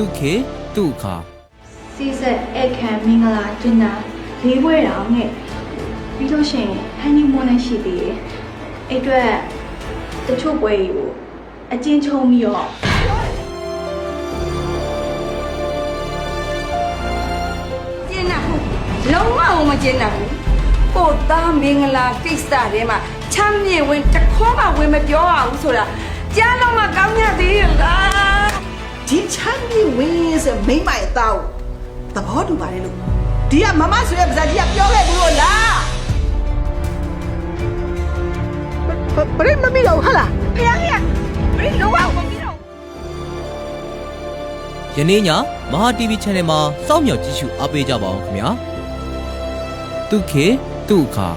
သူခေသူအခါစီဆက်အခမ်းမင်္ဂလာဒင်နာလေးဘွဲတောင်နဲ့ပြီးလို့ရှိရင်ဟန်နီမွန်းလည်းရှိသေးတယ်အဲ့အတွက်တချို့ပွဲတွေကိုအကျဉ်းချုံပြီးတော့ကျင်းတာဟုတ်လုံးဝမကျင်းတာဘူးကိုသားမင်္ဂလာကိစ္စတွေမှာချမ်းမြေဝင်တခေါမှဝင်မပြောရဘူးဆိုတာကြားလုံးမကောင်း ဆိုမိမ့်မိုင်တောက်သဘောတူပါတယ်လို့ဒီကမမဆိုရဲ့ပါဇာကြီးကပြောခဲ့ဘူးလို့လားဘယ်မမီတော့ဟာလားဖခင်ကဘယ်လုံးဝမပြီးတော့ယနေ့ညမဟာ TV Channel မှာစောင့်မျှော်ကြည့်ရှုအားပေးကြပါအောင်ခင်ဗျာသူခေသူအခါ